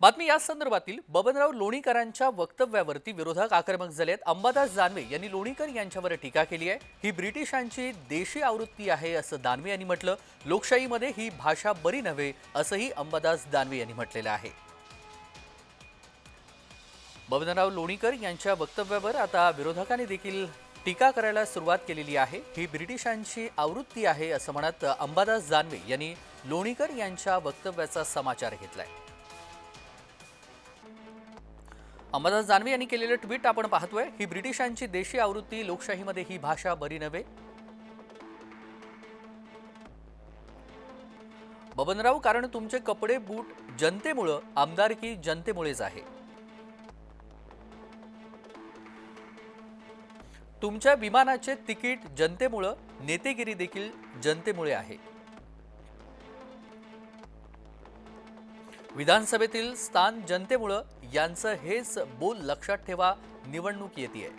बातमी या संदर्भातील बबनराव लोणीकरांच्या वक्तव्यावरती विरोधक आक्रमक झाले आहेत. अंबादास दानवे यांनी लोणीकर यांच्यावर टीका केली आहे. ही ब्रिटिशांची देशी आवृत्ती आहे असं दानवे यांनी म्हटलं. लोकशाहीमध्ये ही भाषा बरी नव्हे असंही अंबादास दानवे यांनी म्हटलेलं आहे. बबनराव लोणीकर यांच्या वक्तव्यावर आता विरोधकांनी देखील टीका करायला सुरुवात केलेली आहे. ही ब्रिटिशांची आवृत्ती आहे असं म्हणत अंबादास दानवे यांनी लोणीकर यांच्या वक्तव्याचा समाचार घेतलाय. अंबादास जानवी यांनी केलेलं ट्विट आपण पाहतोय ही ब्रिटिशांची देशी आवृत्ती लोकशाहीमध्ये ही भाषा बरी नव्हे. बबनराव कारण तुमचे कपडे बूट जनतेमुळं आमदारकी जनतेमुळेच आहे. तुमच्या विमानाचे तिकीट जनतेमुळं नेतेगिरी देखील जनतेमुळे आहे. विधानसभेतील स्थान जनतेमुळं यांचं हेच बोल लक्षात ठेवा निवडणूक येते